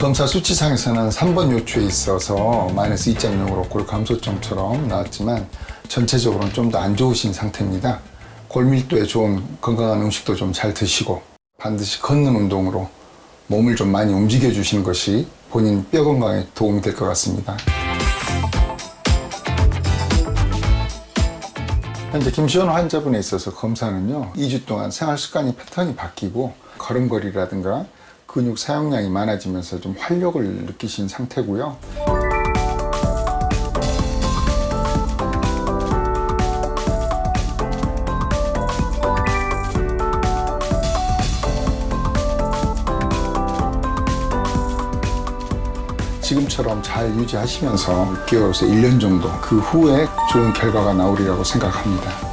검사 수치상에서는 3번 요추에 있어서 마이너스 2.0으로 골 감소점처럼 나왔지만 전체적으로는 좀 더 안 좋으신 상태입니다. 골밀도에 좋은 건강한 음식도 좀 잘 드시고 반드시 걷는 운동으로 몸을 좀 많이 움직여 주시는 것이 본인 뼈 건강에 도움이 될 것 같습니다. 현재 김시원 환자분에 있어서 검사는요, 2주 동안 생활 습관이 패턴이 바뀌고 걸음걸이라든가 근육 사용량이 많아지면서 좀 활력을 느끼신 상태고요. 지금처럼 잘 유지하시면서 6개월에서 1년 정도 그 후에 좋은 결과가 나오리라고 생각합니다.